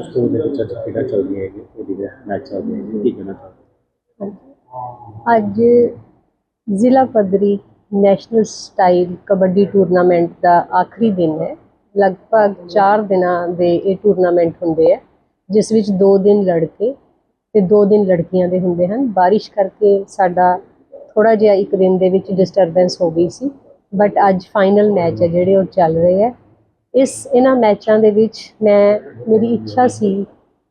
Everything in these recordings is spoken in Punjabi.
ਸਕੂਲ ਦੇ ਵਿੱਚ ਅੱਜ ਖੇਡਾਂ ਚੱਲਦੀਆਂ ਹੈਗੀਆਂ ਕਬੱਡੀ ਦੇ ਮੈਚ ਚੱਲਦੇ ਹੈਗੇ ਕੀ ਕਹਿਣਾ ਅੱਜ ਜ਼ਿਲ੍ਹਾ ਪੱਧਰੀ ਨੈਸ਼ਨਲ ਸਟਾਈਲ ਕਬੱਡੀ ਟੂਰਨਾਮੈਂਟ ਦਾ ਆਖਰੀ ਦਿਨ ਹੈ। ਲਗਭਗ 4 ਦਿਨਾਂ ਦੇ ਇਹ ਟੂਰਨਾਮੈਂਟ ਹੁੰਦੇ ਹੈ ਜਿਸ ਵਿੱਚ 2 ਦਿਨ ਲੜਕੇ ਤੇ 2 ਦਿਨ ਲੜਕੀਆਂ ਦੇ ਹੁੰਦੇ ਹਨ। ਬਾਰਿਸ਼ ਕਰਕੇ ਸਾਡਾ ਥੋੜਾ ਜਿਹਾ ਇੱਕ ਦਿਨ ਦੇ ਵਿੱਚ ਡਿਸਟਰਬੈਂਸ ਹੋ ਗਈ ਸੀ ਬਟ ਅੱਜ ਫਾਈਨਲ ਮੈਚ ਹੈ ਜਿਹੜੇ ਉਹ ਚੱਲ ਰਹੇ ਹੈ। ਇਸ, ਇਹਨਾਂ ਮੈਚਾਂ ਦੇ ਵਿੱਚ ਮੈਂ, ਮੇਰੀ ਇੱਛਾ ਸੀ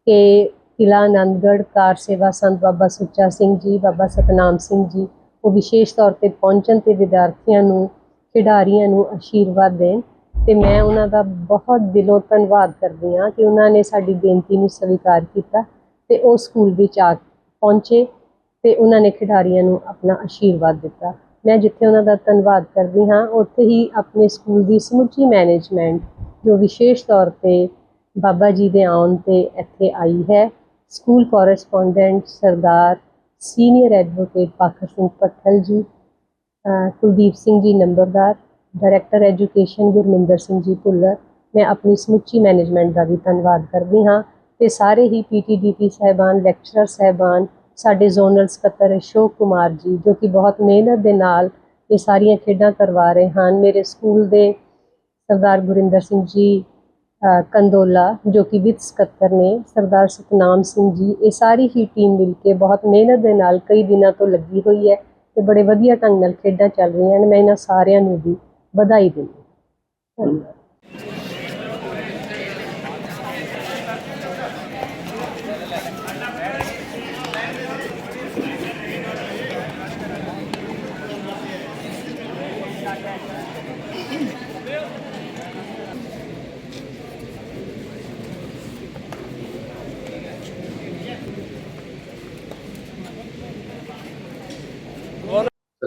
ਕਿ ਕਿਲ੍ਹਾ ਆਨੰਦਗੜ੍ਹ ਕਾਰ ਸੇਵਾ ਸੰਤ ਬਾਬਾ ਸੁੱਚਾ ਸਿੰਘ ਜੀ, ਬਾਬਾ ਸਤਨਾਮ ਸਿੰਘ ਜੀ, ਉਹ ਵਿਸ਼ੇਸ਼ ਤੌਰ ਤੇ ਪਹੁੰਚਣ ਤੇ ਵਿਦਿਆਰਥੀਆਂ ਨੂੰ, ਖਿਡਾਰੀਆਂ ਨੂੰ ਆਸ਼ੀਰਵਾਦ ਦੇਣ। ਤੇ ਮੈਂ ਉਹਨਾਂ ਦਾ ਬਹੁਤ ਦਿਲੋਂ ਧੰਨਵਾਦ ਕਰਦੀ ਹਾਂ ਕਿ ਉਹਨਾਂ ਨੇ ਸਾਡੀ ਬੇਨਤੀ ਨੂੰ ਸਵੀਕਾਰ ਕੀਤਾ ਤੇ ਉਹ ਸਕੂਲ ਵਿੱਚ ਆ ਪਹੁੰਚੇ ਤੇ ਉਹਨਾਂ ਨੇ ਖਿਡਾਰੀਆਂ ਨੂੰ ਆਪਣਾ ਆਸ਼ੀਰਵਾਦ ਦਿੱਤਾ। ਮੈਂ ਜਿੱਥੇ ਉਹਨਾਂ ਦਾ ਧੰਨਵਾਦ ਕਰਦੀ ਹਾਂ, ਉੱਥੇ ਹੀ ਆਪਣੇ ਸਕੂਲ ਦੀ ਸਮੁੱਚੀ ਮੈਨੇਜਮੈਂਟ ਜੋ ਵਿਸ਼ੇਸ਼ ਤੌਰ ਤੇ ਬਾਬਾ ਜੀ ਦੇ ਆਉਣ ਤੇ ਇੱਥੇ ਆਈ ਹੈ, school correspondent Sardar senior advocate Pakhar Singh Pathal ji Kuldeep Singh ਜੀ ਨੰਬਰਦਾਰ ਡਾਇਰੈਕਟਰ ਐਜੂਕੇਸ਼ਨ ਗੁਰਮਿੰਦਰ ਸਿੰਘ ਜੀ ਭੁੱਲਰ, ਮੈਂ ਆਪਣੀ ਸਮੁੱਚੀ ਮੈਨੇਜਮੈਂਟ ਦਾ ਵੀ ਧੰਨਵਾਦ ਕਰਦੀ ਹਾਂ ਤੇ ਸਾਰੇ ਹੀ ਪੀਟੀਡੀਪੀ ਸਹਿਬਾਨ ਲੈਕਚਰਰ ਸਹਿਬਾਨ ਸਾਡੇ ਜ਼ੋਨਲ ਸਕੱਤਰ ਅਸ਼ੋਕ ਕੁਮਾਰ ਜੀ ਜੋ ਕਿ ਬਹੁਤ ਮਿਹਨਤ ਦੇ ਨਾਲ ਇਹ ਸਾਰੀਆਂ ਖੇਡਾਂ ਕਰਵਾ ਰਹੇ ਹਨ। ਮੇਰੇ ਸਕੂਲ ਦੇ ਸਰਦਾਰ ਗੁਰਿੰਦਰ ਸਿੰਘ ਜੀ ਅ, ਕੰਦੋਲਾ ਜੋ ਕਿ ਵਿੱਤ ਸਕੱਤਰ ਨੇ ਸਰਦਾਰ ਸਤਨਾਮ ਸਿੰਘ ਜੀ ਇਹ ਸਾਰੀ ਹੀ ਟੀਮ ਮਿਲ ਕੇ ਬਹੁਤ ਮਿਹਨਤ ਦੇ ਨਾਲ ਕਈ ਦਿਨਾਂ ਤੋਂ ਲੱਗੀ ਹੋਈ ਹੈ ਤੇ ਬੜੇ ਵਧੀਆ ਢੰਗ ਨਾਲ ਖੇਡਾਂ ਚੱਲ ਰਹੀਆਂ ਨੇ ਮੈਂ ਇਹਨਾਂ ਸਾਰਿਆਂ ਨੂੰ ਵੀ ਵਧਾਈ ਦਿੰਦੀ ਹਾਂ।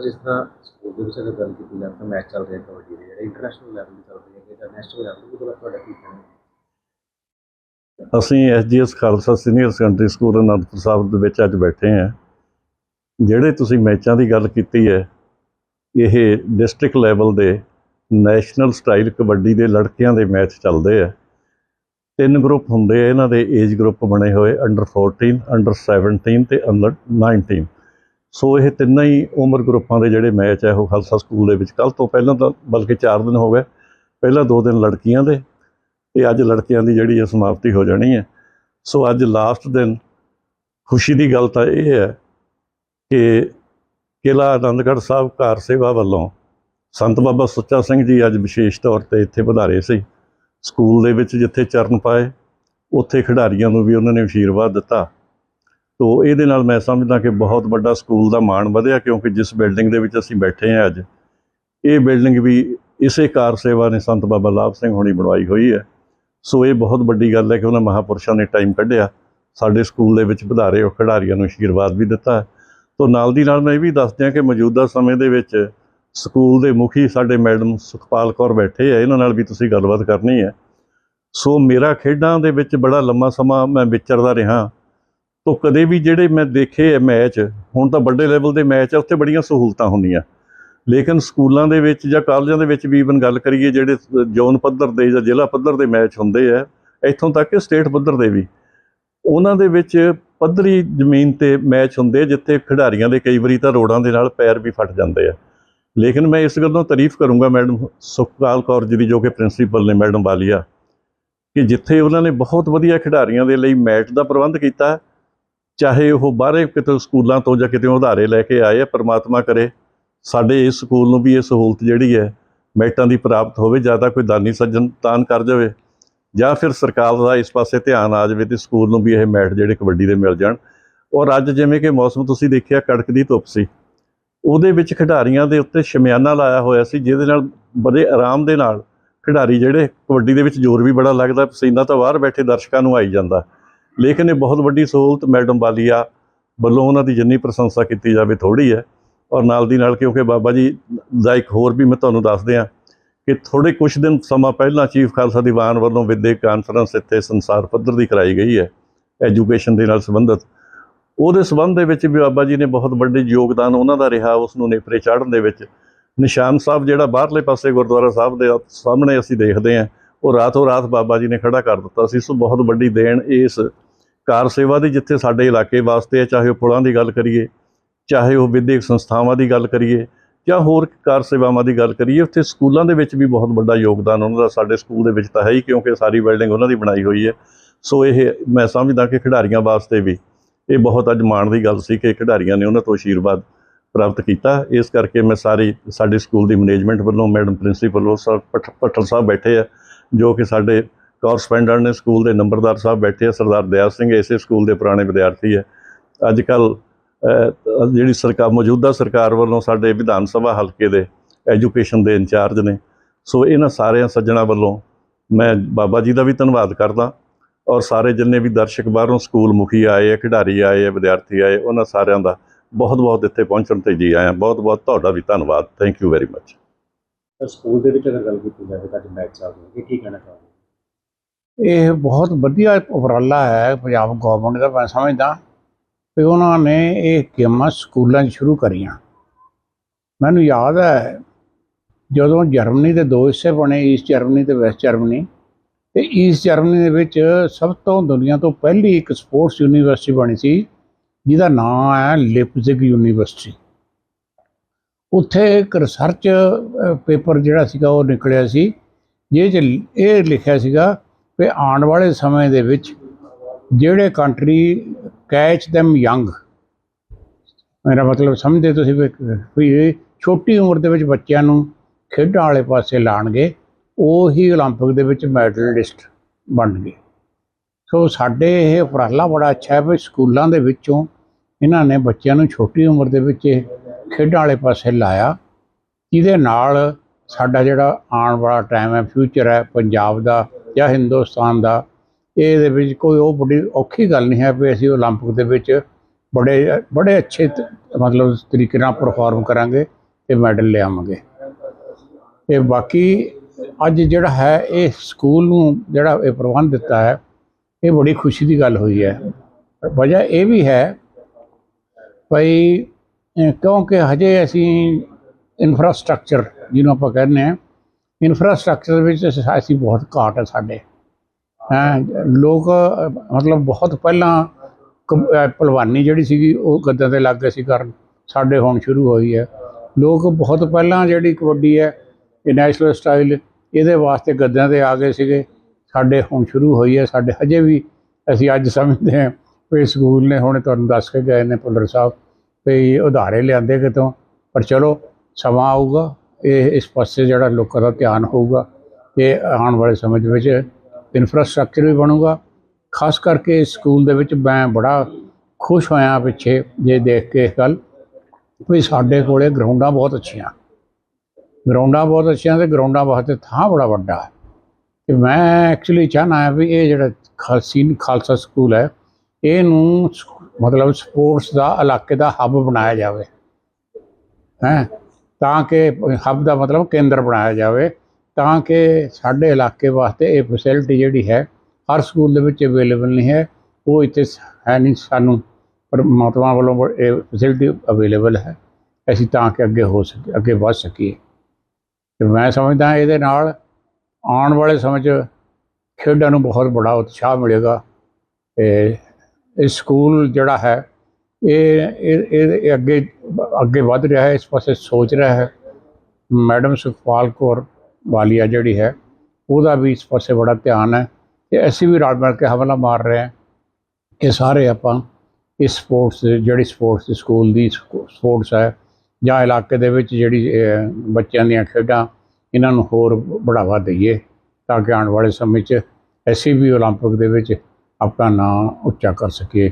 ਸਰ ਜਿਸ ਤਰ੍ਹਾਂ ਸਕੂਲ ਦੇ ਵਿੱਚ ਅਗਰ ਗੱਲ ਕੀਤੀ ਜਾਵੇ ਤਾਂ ਮੈਚ ਚੱਲ ਰਿਹਾ ਕਬੱਡੀ ਦੇ ਜਿਹੜੇ ਇੰਟਰਨੈਸ਼ਨਲ ਲੈਵਲ ਤੇ ਚੱਲ ਰਹੇ ਹੈਗੇ ਜਾਂ ਨੈਸ਼ਨਲ ਲੈਵਲ ਤੇ ਉਹਦੇ ਤੁਹਾਡਾ ਕੀ ਕਹਿਣਾ ਹੈ? ਅਸੀਂ SGS Khalsa senior secondary school Anandpur Sahib ਦੇ ਵਿੱਚ ਅੱਜ ਬੈਠੇ ਹਾਂ। ਜਿਹੜੇ ਤੁਸੀਂ ਮੈਚਾਂ ਦੀ ਗੱਲ ਕੀਤੀ ਹੈ, ਇਹ ਡਿਸਟ੍ਰਿਕਟ ਲੈਵਲ ਦੇ ਨੈਸ਼ਨਲ ਸਟਾਈਲ ਕਬੱਡੀ ਦੇ ਲੜਕਿਆਂ ਦੇ ਮੈਚ ਚੱਲਦੇ ਆ। ਤਿੰਨ ਗਰੁੱਪ ਹੁੰਦੇ ਆ, ਇਹਨਾਂ ਦੇ ਏਜ ਗਰੁੱਪ ਬਣੇ ਹੋਏ ਅੰਡਰ 14 ਅੰਡਰ 17 ਤੇ ਅੰਡਰ 19 ਸੋ ਇਹ ਤਿੰਨਾਂ ਹੀ ਉਮਰ ਗਰੁੱਪਾਂ ਦੇ ਜਿਹੜੇ ਮੈਚ ਹੈ, ਉਹ ਖਾਲਸਾ ਸਕੂਲ ਦੇ ਵਿੱਚ ਕੱਲ ਤੋਂ ਪਹਿਲਾਂ ਤਾਂ ਬਲਕਿ 4 ਦਿਨ ਹੋ ਗਏ। ਪਹਿਲਾਂ 2 ਦਿਨ ਲੜਕੀਆਂ ਦੇ ਤੇ ਅੱਜ ਲੜਕਿਆਂ ਦੀ ਜਿਹੜੀ ਹੈ ਸਮਾਪਤੀ ਹੋ ਜਾਣੀ ਹੈ। ਸੋ ਅੱਜ ਲਾਸਟ ਦਿਨ ਖੁਸ਼ੀ ਦੀ ਗੱਲ ਤਾਂ ਇਹ ਹੈ ਕਿ ਕਿਲ੍ਹਾ ਆਨੰਦਗੜ੍ਹ ਸਾਹਿਬ ਕਾਰ ਸੇਵਾ ਵੱਲੋਂ ਸੰਤ ਬਾਬਾ ਸੁੱਚਾ ਸਿੰਘ ਜੀ ਅੱਜ ਵਿਸ਼ੇਸ਼ ਤੌਰ ਤੇ ਇੱਥੇ ਵਧਾਰੇ ਸੀ। ਸਕੂਲ ਦੇ ਵਿੱਚ ਜਿੱਥੇ ਚਰਨ ਪਾਏ, ਉੱਥੇ ਖਿਡਾਰੀਆਂ ਨੂੰ ਵੀ ਉਹਨਾਂ ਨੇ ਆਸ਼ੀਰਵਾਦ ਦਿੱਤਾ। ਤੋ ਇਹਦੇ ਨਾਲ ਮੈਂ ਸਮਝਦਾ ਕਿ ਬਹੁਤ ਵੱਡਾ ਸਕੂਲ ਦਾ ਮਾਣ ਵਧਿਆ ਕਿਉਂਕਿ ਜਿਸ ਬਿਲਡਿੰਗ ਦੇ ਵਿੱਚ ਅਸੀਂ ਬੈਠੇ ਹਾਂ ਅੱਜ, ਇਹ ਬਿਲਡਿੰਗ ਵੀ ਇਸੇ ਕਾਰ ਸੇਵਾ ਨੇ ਸੰਤ ਬਾਬਾ ਲਾਭ ਸਿੰਘ ਹੋਣੀ ਬਣਵਾਈ ਹੋਈ ਹੈ। ਸੋ ਇਹ ਬਹੁਤ ਵੱਡੀ ਗੱਲ ਹੈ ਕਿ ਉਹਨਾਂ ਮਹਾਪੁਰਸ਼ਾਂ ਨੇ ਟਾਈਮ ਕੱਢਿਆ, ਸਾਡੇ ਸਕੂਲ ਦੇ ਵਿੱਚ ਵਧਾਰੇ ਉਹ ਖਿਡਾਰੀਆਂ ਨੂੰ ਆਸ਼ੀਰਵਾਦ ਵੀ ਦਿੱਤਾ। ਤੋ ਨਾਲ ਦੀ ਨਾਲ ਮੈਂ ਇਹ ਵੀ ਦੱਸ ਦਿਆਂ ਕਿ ਮੌਜੂਦਾ ਸਮੇਂ ਦੇ ਵਿੱਚ ਸਕੂਲ ਦੇ ਮੁਖੀ ਸਾਡੇ ਮੈਡਮ ਸੁਖਪਾਲ ਕੌਰ ਬੈਠੇ ਆ, ਇਹਨਾਂ ਨਾਲ ਵੀ ਤੁਸੀਂ ਗੱਲਬਾਤ ਕਰਨੀ ਹੈ। ਸੋ ਮੇਰਾ ਖੇਡਾਂ ਦੇ ਵਿੱਚ ਬੜਾ ਲੰਮਾ ਸਮਾਂ ਮੈਂ ਵਿਚਰਦਾ ਰਿਹਾ। ਤੋਂ ਕਦੇ ਵੀ ਜਿਹੜੇ ਮੈਂ ਦੇਖੇ ਆ ਮੈਚ ਹੁਣ ਤਾਂ ਵੱਡੇ ਲੈਵਲ ਦੇ ਮੈਚ ਆ ਉੱਥੇ ਬੜੀਆਂ ਸਹੂਲਤਾਂ ਹੁੰਦੀਆਂ। ਲੇਕਿਨ ਸਕੂਲਾਂ ਦੇ ਵਿੱਚ ਜਾਂ ਕਾਲਜਾਂ ਦੇ ਵਿੱਚ ਵੀ ਇਵਨ ਗੱਲ ਕਰੀਏ ਜਿਹੜੇ ਜ਼ੋਨ ਪੱਧਰ ਦੇ ਜਾਂ ਜ਼ਿਲ੍ਹਾ ਪੱਧਰ ਦੇ ਮੈਚ ਹੁੰਦੇ ਆ ਇੱਥੋਂ ਤੱਕ ਕਿ ਸਟੇਟ ਪੱਧਰ ਦੇ ਵੀ। ਉਹਨਾਂ ਦੇ ਵਿੱਚ ਪੱਧਰੀ ਜ਼ਮੀਨ ਤੇ ਮੈਚ ਹੁੰਦੇ ਆ, ਜਿੱਥੇ ਖਿਡਾਰੀਆਂ ਦੇ ਕਈ ਵਾਰੀ ਤਾਂ ਰੋੜਾਂ ਦੇ ਨਾਲ ਪੈਰ ਵੀ ਫਟ ਜਾਂਦੇ ਆ। ਲੇਕਿਨ ਮੈਂ ਇਸ ਗੱਲੋਂ ਤਾਰੀਫ ਕਰੂੰਗਾ ਮੈਡਮ ਸੁਖਪਾਲ ਕੌਰ ਜੀ ਦੀ ਜੋ ਕਿ ਪ੍ਰਿੰਸੀਪਲ ਨੇ ਮੈਡਮ ਵਾਲੀਆ ਕਿ ਜਿੱਥੇ ਉਹਨਾਂ ਨੇ ਬਹੁਤ ਵਧੀਆ ਖਿਡਾਰੀਆਂ ਦੇ ਲਈ ਮੈਚ ਦਾ ਪ੍ਰਬੰਧ ਕੀਤਾ ਚਾਹੇ ਉਹ ਬਾਹਰੇ ਕਿਤੇ ਸਕੂਲਾਂ ਤੋਂ ਜਾਂ ਕਿਤੇ ਉਧਾਰੇ ਲੈ ਕੇ ਆਏ ਆ, ਪ੍ਰਮਾਤਮਾ ਕਰੇ, ਸਾਡੇ ਇਸ ਸਕੂਲ ਨੂੰ ਵੀ ਇਹ ਸਹੂਲਤ ਜਿਹੜੀ ਹੈ, ਮੈਟਾਂ ਦੀ ਪ੍ਰਾਪਤ ਹੋਵੇ, ਜਾਂ ਤਾਂ ਕੋਈ ਦਾਨੀ ਸੱਜਣ ਦਾਨ ਕਰ ਜਾਵੇ, ਜਾਂ ਫਿਰ ਸਰਕਾਰ ਦਾ ਇਸ ਪਾਸੇ ਧਿਆਨ ਆ ਜਾਵੇ ਤੇ ਸਕੂਲ ਨੂੰ ਵੀ ਇਹ ਮੈਟ ਜਿਹੜੇ ਕਬੱਡੀ ਦੇ ਮਿਲ ਜਾਣ। ਔਰ ਅੱਜ ਜਿਵੇਂ ਕਿ ਮੌਸਮ ਤੁਸੀਂ ਦੇਖਿਆ ਕੜਕਦੀ ਧੁੱਪ ਸੀ। ਉਹਦੇ ਵਿੱਚ ਖਿਡਾਰੀਆਂ ਦੇ ਉੱਤੇ ਸ਼ਮਿਆਨਾ ਲਾਇਆ ਹੋਇਆ ਸੀ, ਜਿਹਦੇ ਨਾਲ ਬੜੇ ਆਰਾਮ ਦੇ ਨਾਲ ਖਿਡਾਰੀ ਜਿਹੜੇ ਕਬੱਡੀ ਦੇ ਵਿੱਚ ਜ਼ੋਰ ਵੀ ਬੜਾ ਲੱਗਦਾ, ਪਸੀਨਾ ਤਾਂ ਬਾਹਰ ਬੈਠੇ ਦਰਸ਼ਕਾਂ ਨੂੰ ਆਈ ਜਾਂਦਾ। ਲੇਕਿਨ ਇਹ ਬਹੁਤ ਵੱਡੀ ਸਹੂਲਤ ਮੈਡਮ ਵਾਲੀਆ ਵੱਲੋਂ ਉਹਨਾਂ ਦੀ ਜਿੰਨੀ ਪ੍ਰਸ਼ੰਸਾ ਕੀਤੀ ਜਾਵੇ ਥੋੜੀ ਹੈ ਔਰ ਨਾਲ ਦੀ ਨਾਲ ਕਿਉਂਕਿ ਬਾਬਾ ਜੀ ਦਾ ਇੱਕ ਹੋਰ ਵੀ ਮੈਂ ਤੁਹਾਨੂੰ ਦੱਸ ਦਿਆਂ ਕਿ ਥੋੜੇ ਕੁਝ ਦਿਨ ਸਮਾਂ ਪਹਿਲਾਂ ਚੀਫ ਖਾਲਸਾ ਦੀਵਾਨ ਵੱਲੋਂ ਵਿਦਿਅਕ ਕਾਨਫਰੰਸ ਇੱਥੇ ਸੰਸਾਰ ਪੱਧਰ ਦੀ ਕਰਾਈ ਗਈ ਹੈ, ਐਜੂਕੇਸ਼ਨ ਦੇ ਨਾਲ ਸੰਬੰਧਿਤ। ਉਹਦੇ ਸੰਬੰਧ ਦੇ ਵਿੱਚ ਵੀ ਬਾਬਾ ਜੀ ਨੇ ਬਹੁਤ ਵੱਡੇ ਯੋਗਦਾਨ ਉਹਨਾਂ ਦਾ ਰਿਹਾ ਉਸ ਨੂੰ ਨੇਪਰੇ ਚਾੜਨ ਦੇ ਵਿੱਚ। ਨਿਸ਼ਾਨ ਸਾਹਿਬ ਜਿਹੜਾ ਬਾਹਰਲੇ ਪਾਸੇ ਗੁਰਦੁਆਰਾ ਸਾਹਿਬ ਦੇ ਸਾਹਮਣੇ ਅਸੀਂ ਦੇਖਦੇ ਹਾਂ, ਉਹ ਰਾਤੋਂ ਰਾਤ ਬਾਬਾ ਜੀ ਨੇ ਖੜਾ ਕਰ ਦਿੱਤਾ ਸੀ। ਸੋ ਬਹੁਤ ਵੱਡੀ ਦੇਣ ਇਸ ਕਾਰ ਸੇਵਾ ਦੀ ਜਿੱਥੇ ਸਾਡੇ ਇਲਾਕੇ ਵਾਸਤੇ ਹੈ, ਚਾਹੇ ਉਹ ਪੁਲਾਂ ਦੀ ਗੱਲ ਕਰੀਏ, ਚਾਹੇ ਉਹ ਵਿਦਿਅਕ ਸੰਸਥਾਵਾਂ ਦੀ ਗੱਲ ਕਰੀਏ, ਜਾਂ ਹੋਰ ਕਾਰ ਸੇਵਾਵਾਂ ਦੀ ਗੱਲ ਕਰੀਏ, ਉੱਥੇ ਸਕੂਲਾਂ ਦੇ ਵਿੱਚ ਵੀ ਬਹੁਤ ਵੱਡਾ ਯੋਗਦਾਨ ਉਹਨਾਂ ਦਾ ਸਾਡੇ ਸਕੂਲ ਦੇ ਵਿੱਚ ਤਾਂ ਹੈ ਹੀ, ਕਿਉਂਕਿ ਸਾਰੀ ਬਿਲਡਿੰਗ ਉਹਨਾਂ ਦੀ ਬਣਾਈ ਹੋਈ ਹੈ। ਸੋ ਇਹ ਮੈਂ ਸਮਝਦਾ ਕਿ ਖਿਡਾਰੀਆਂ ਵਾਸਤੇ ਵੀ ਇਹ ਬਹੁਤ ਅੱਜ ਮਾਣ ਦੀ ਗੱਲ ਸੀ ਕਿ ਖਿਡਾਰੀਆਂ ਨੇ ਉਹਨਾਂ ਤੋਂ ਆਸ਼ੀਰਵਾਦ ਪ੍ਰਾਪਤ ਕੀਤਾ। ਇਸ ਕਰਕੇ ਮੈਂ ਸਾਰੀ ਸਾਡੇ ਸਕੂਲ ਦੀ ਮੈਨੇਜਮੈਂਟ ਵੱਲੋਂ, ਮੈਡਮ ਪ੍ਰਿੰਸੀਪਲ ਵੱਲੋਂ ਸਰ ਪਠ- ਭੱਠਲ ਸਾਹਿਬ ਬੈਠੇ ਆ, ਜੋ ਕਿ ਸਾਡੇ ਕੋਰਸਪੈਂਡੈਂਟ ਨੇ ਸਕੂਲ ਦੇ ਨੰਬਰਦਾਰ ਸਾਹਿਬ ਬੈਠੇ ਆ, ਸਰਦਾਰ ਦਿਆ ਸਿੰਘ ਇਸੇ ਸਕੂਲ ਦੇ ਪੁਰਾਣੇ ਵਿਦਿਆਰਥੀ ਹੈ। ਅੱਜ ਕੱਲ ਜਿਹੜੀ ਸਰਕਾਰ ਮੌਜੂਦਾ ਸਰਕਾਰ ਵੱਲੋਂ ਸਾਡੇ ਵਿਧਾਨ ਸਭਾ ਹਲਕੇ ਦੇ ਐਜੂਕੇਸ਼ਨ ਦੇ ਇੰਚਾਰਜ ਨੇ। ਸੋ ਇਹਨਾਂ ਸਾਰਿਆਂ ਸੱਜਣਾ ਵੱਲੋਂ ਮੈਂ ਬਾਬਾ ਜੀ ਦਾ ਵੀ ਧੰਨਵਾਦ ਕਰਦਾ ਔਰ ਸਾਰੇ ਜਿੰਨੇ ਵੀ ਦਰਸ਼ਕ ਬਾਹਰੋਂ ਸਕੂਲ ਮੁਖੀ ਆਏ ਆ, ਖਿਡਾਰੀ ਆਏ ਆ, ਵਿਦਿਆਰਥੀ ਆਏ, ਉਹਨਾਂ ਸਾਰਿਆਂ ਦਾ ਬਹੁਤ ਬਹੁਤ ਇੱਥੇ ਪਹੁੰਚਣ ਤੇ ਜੀ ਆਇਆਂ। ਬਹੁਤ ਬਹੁਤ ਤੁਹਾਡਾ ਵੀ ਧੰਨਵਾਦ। Thank you very much school ਦੇ ਵਿੱਚ ਅਗਰ ਗੱਲ ਕੀਤੀ ਜਾਵੇ ਤਾਂ ਮੈਚ ਚੱਲ ਰਿਹਾ ਹੈ। ਕੀ ਕਹਿਣਾ ਚਾਹੋਗੇ? ਇਹ ਬਹੁਤ ਵਧੀਆ ਉਪਰਾਲਾ ਹੈ ਪੰਜਾਬ ਗਵਰਨਮੈਂਟ ਦਾ, ਮੈਂ ਸਮਝਦਾ। ਕਿ ਉਹਨਾਂ ਨੇ ਇਹ ਗੇਮਾਂ ਸਕੂਲਾਂ 'ਚ ਸ਼ੁਰੂ ਕਰੀਆਂ। ਮੈਨੂੰ ਯਾਦ ਹੈ, ਜਦੋਂ ਜਰਮਨੀ ਦੇ ਦੋ ਹਿੱਸੇ ਬਣੇ ਈਸਟ ਜਰਮਨੀ ਤੇ ਵੈਸਟ ਜਰਮਨੀ ਤੇ ਈਸਟ ਜਰਮਨੀ ਦੇ ਵਿੱਚ ਸਭ ਤੋਂ ਦੁਨੀਆ ਤੋਂ ਪਹਿਲੀ ਇੱਕ ਸਪੋਰਟਸ ਯੂਨੀਵਰਸਿਟੀ ਬਣੀ ਸੀ, ਜਿਹਦਾ ਨਾਮ ਹੈ ਲਿਪਜ਼ਿਗ ਯੂਨੀਵਰਸਿਟੀ ਉੱਥੇ ਇੱਕ ਰਿਸਰਚ ਪੇਪਰ ਜਿਹੜਾ ਸੀਗਾ, ਉਹ ਨਿਕਲਿਆ ਸੀ, ਜਿਹਦੇ 'ਚ ਇਹ ਲਿਖਿਆ ਸੀਗਾ ਕਿ ਆਉਣ ਵਾਲੇ ਸਮੇਂ ਦੇ ਵਿੱਚ ਜਿਹੜੇ ਕੰਟਰੀ ਕੈਚ them ਯੰਗ ਮੇਰਾ ਮਤਲਬ ਸਮਝਦੇ ਤੁਸੀਂ ਵੀ ਵੀ ਇਹ ਛੋਟੀ ਉਮਰ ਦੇ ਵਿੱਚ ਬੱਚਿਆਂ ਨੂੰ ਖੇਡਾਂ ਵਾਲੇ ਪਾਸੇ ਲਾਣਗੇ ਉਹ ਹੀ 올림픽 ਦੇ ਵਿੱਚ ਮੈਡਲਿਸਟ ਬਣਨਗੇ ਸੋ ਸਾਡੇ ਇਹ ਉਪਰਾਲਾ ਬੜਾ ਅੱਛਾ ਹੈ ਵੀ ਸਕੂਲਾਂ ਦੇ ਵਿੱਚੋਂ ਇਹਨਾਂ ਨੇ ਬੱਚਿਆਂ ਨੂੰ ਛੋਟੀ ਉਮਰ ਦੇ ਵਿੱਚ ਇਹ ਖੇਡਾਂ ਵਾਲੇ ਪਾਸੇ ਲਾਇਆ ਜਿਹਦੇ ਨਾਲ ਸਾਡਾ ਜਿਹੜਾ ਆਉਣ ਵਾਲਾ ਟਾਈਮ ਹੈ ਫਿਊਚਰ ਹੈ ਪੰਜਾਬ ਦਾ ਜਾਂ ਹਿੰਦੁਸਤਾਨ ਦਾ ਇਹਦੇ ਵਿੱਚ ਕੋਈ ਉਹ ਬੜੀ ਔਖੀ ਗੱਲ ਨਹੀਂ ਹੈ ਵੀ ਅਸੀਂ 올림픽 ਦੇ ਵਿੱਚ ਬੜੇ ਬੜੇ ਅੱਛੇ ਤ- ਮਤਲਬ ਤਰੀਕੇ ਨਾਲ ਪਰਫਾਰਮ ਕਰਾਂਗੇ ਤੇ ਮੈਡਲ ਲਿਆਵਾਂਗੇ ਤੇ ਬਾਕੀ ਅੱਜ ਜਿਹੜਾ ਹੈ ਇਹ ਸਕੂਲ ਨੂੰ ਜਿਹੜਾ ਇਹ ਪ੍ਰਬੰਧ ਦਿੱਤਾ ਹੈ ਇਹ ਬੜੀ ਖੁਸ਼ੀ ਦੀ ਗੱਲ ਹੋਈ ਹੈ ਵਜ੍ਹਾ ਇਹ ਵੀ ਹੈ ਭਈ ਅਹ ਕਿਉਂਕਿ ਹਜੇ ਅਸੀਂ ਇਨਫਰਾਸਟ੍ਰਕਚਰ ਜਿਹਨੂੰ ਆਪਾਂ ਕਹਿੰਦੇ ਹਾਂ ਇਨਫਰਾਸਟ੍ਰਕਚਰ ਵਿੱਚ ਅਸੀਂ ਬਹੁਤ ਘਾਟ ਹੈ ਸਾਡੇ। ਹੈਂ, ਲੋਕ, ਮਤਲਬ ਬਹੁਤ ਪਹਿਲਾਂ ਕ- ਭਲਵਾਨੀ ਜਿਹੜੀ ਸੀਗੀ, ਉਹ ਗੱਦਾਂ ਤੇ ਲੱਗ ਗਏ ਸੀ ਕਰਨ। ਸਾਡੇ ਹੁਣ ਸ਼ੁਰੂ ਹੋਈ ਹੈ। ਲੋਕ ਬਹੁਤ ਪਹਿਲਾਂ ਜਿਹੜੀ ਕਬੱਡੀ ਹੈ, ਇਹ ਨੈਸ਼ਨਲ ਸਟਾਈਲ ਇਹਦੇ ਵਾਸਤੇ ਗੱਦਿਆਂ ਤੇ ਆ ਗਏ ਸੀਗੇ। ਸਾਡੇ ਹੁਣ ਸ਼ੁਰੂ ਹੋਈ ਹੈ। ਸਾਡੇ ਹਜੇ ਵੀ ਅਸੀਂ ਅੱਜ ਸਮਝਦੇ ਹਾਂ ਵੀ ਸਕੂਲ ਨੇ ਹੁਣ ਤੁਹਾਨੂੰ ਦੱਸ ਕੇ ਗਏ ਨੇ ਭੁੱਲਰ ਸਾਹਿਬ, ਵੀ ਉਧਾਰੇ ਲਿਆਂਦੇ ਕਿਤੋਂ। ਪਰ ਚਲੋ, ਸਮਾਂ ਆਊਗਾ। ਇਹ ਇਸ ਪਾਸੇ ਜਿਹੜਾ ਲੋਕਾਂ ਦਾ ਧਿਆਨ ਹੋਊਗਾ ਤੇ ਆਉਣ ਵਾਲੇ ਸਮੇਂ ਦੇ ਵਿੱਚ ਇਨਫਰਾਸਟ੍ਰਕਚਰ ਵੀ ਬਣੂਗਾ। ਖਾਸ ਕਰਕੇ ਇਸ ਸਕੂਲ ਦੇ ਵਿੱਚ ਮੈਂ ਬੜਾ ਖੁਸ਼ ਹੋਇਆ ਪਿੱਛੇ ਜੇ ਦੇਖ ਕੇ ਇਹ ਗੱਲ ਵੀ ਸਾਡੇ ਕੋਲੇ ਗਰਾਊਂਡਾਂ ਬਹੁਤ ਅੱਛੀਆਂ। ਗਰਾਊਂਡਾਂ ਬਹੁਤ ਅੱਛੀਆਂ ਤੇ ਗਰਾਊਂਡਾਂ ਵਾਸਤੇ ਥਾਂ ਬੜਾ ਵੱਡਾ ਹੈ। ਤੇ ਮੈਂ ਐਕਚੁਅਲੀ ਚਾਹਨਾ ਹੈ ਵੀ ਇਹ ਜਿਹੜਾ ਖਾਲਸੀ ਖਾਲਸਾ ਸਕੂਲ ਹੈ, ਇਹਨੂੰ ਮਤਲਬ ਸਪੋਰਟਸ ਦਾ ਇਲਾਕੇ ਦਾ ਹੱਬ ਬਣਾਇਆ ਜਾਵੇ। ਹੈ? ਤਾਂ ਕਿ ਹੱਬ ਦਾ ਮਤਲਬ ਕੇਂਦਰ ਬਣਾਇਆ ਜਾਵੇ, ਤਾਂ ਕਿ ਸਾਡੇ ਇਲਾਕੇ ਵਾਸਤੇ ਇਹ ਫੈਸਿਲਿਟੀ ਜਿਹੜੀ ਹੈ, ਹਰ ਸਕੂਲ ਦੇ ਵਿੱਚ ਅਵੇਲੇਬਲ ਨਹੀਂ ਹੈ। ਉਹ ਇੱਥੇ ਹੈ ਨਹੀਂ ਸਾਨੂੰ ਪਰਮਾਤਮਾ ਵੱਲੋਂ ਇਹ ਫੈਸਿਲਿਟੀ ਅਵੇਲੇਬਲ ਹੈ। ਅਸੀਂ ਤਾਂ ਕਿ ਅੱਗੇ ਹੋ ਸਕੀ, ਅੱਗੇ ਵੱਧ ਸਕੀਏ। ਤੇ ਮੈਂ ਸਮਝਦਾ ਇਹਦੇ ਨਾਲ ਆਉਣ ਵਾਲੇ ਸਮੇਂ 'ਚ ਖੇਡਾਂ ਨੂੰ ਬਹੁਤ ਬੜਾ ਉਤਸ਼ਾਹ ਮਿਲੇਗਾ। ਤੇ ਇਹ ਸਕੂਲ ਜਿਹੜਾ ਹੈ ਇਹ ਇਹ ਇਹ ਇਹ ਅੱਗੇ ਅੱਗੇ ਵੱਧ ਰਿਹਾ ਹੈ ਇਸ ਪਾਸੇ ਸੋਚ ਰਿਹਾ ਹੈ ਮੈਡਮ ਸੁਖਪਾਲ ਕੌਰ ਵਾਲੀਆ ਜਿਹੜੀ ਹੈ ਉਹਦਾ ਵੀ ਇਸ ਪਾਸੇ ਬੜਾ ਧਿਆਨ ਹੈ ਤੇ ਅਸੀਂ ਵੀ ਰਲ ਮਿਲ ਕੇ ਹਮਲਾ ਮਾਰ ਰਹੇ ਹਾਂ ਇਹ ਸਾਰੇ ਆਪਾਂ ਇਸ ਸਪੋਰਟਸ ਜਿਹੜੀ ਸਪੋਰਟਸ ਸਕੂਲ ਦੀ ਸਪੋਰਟਸ ਹੈ ਜਾਂ ਇਲਾਕੇ ਦੇ ਵਿੱਚ ਜਿਹੜੀ ਅਹ, ਬੱਚਿਆਂ ਦੀਆਂ ਖੇਡਾਂ ਇਹਨਾਂ ਨੂੰ ਹੋਰ ਬੜਾਵਾ ਦਈਏ ਤਾਂ ਕਿ ਆਉਣ ਵਾਲੇ ਸਮੇਂ 'ਚ ਅਸੀਂ ਵੀ 올림픽 ਦੇ ਵਿੱਚ ਆਪਣਾ ਨਾਮ ਉੱਚਾ ਕਰ ਸਕੀਏ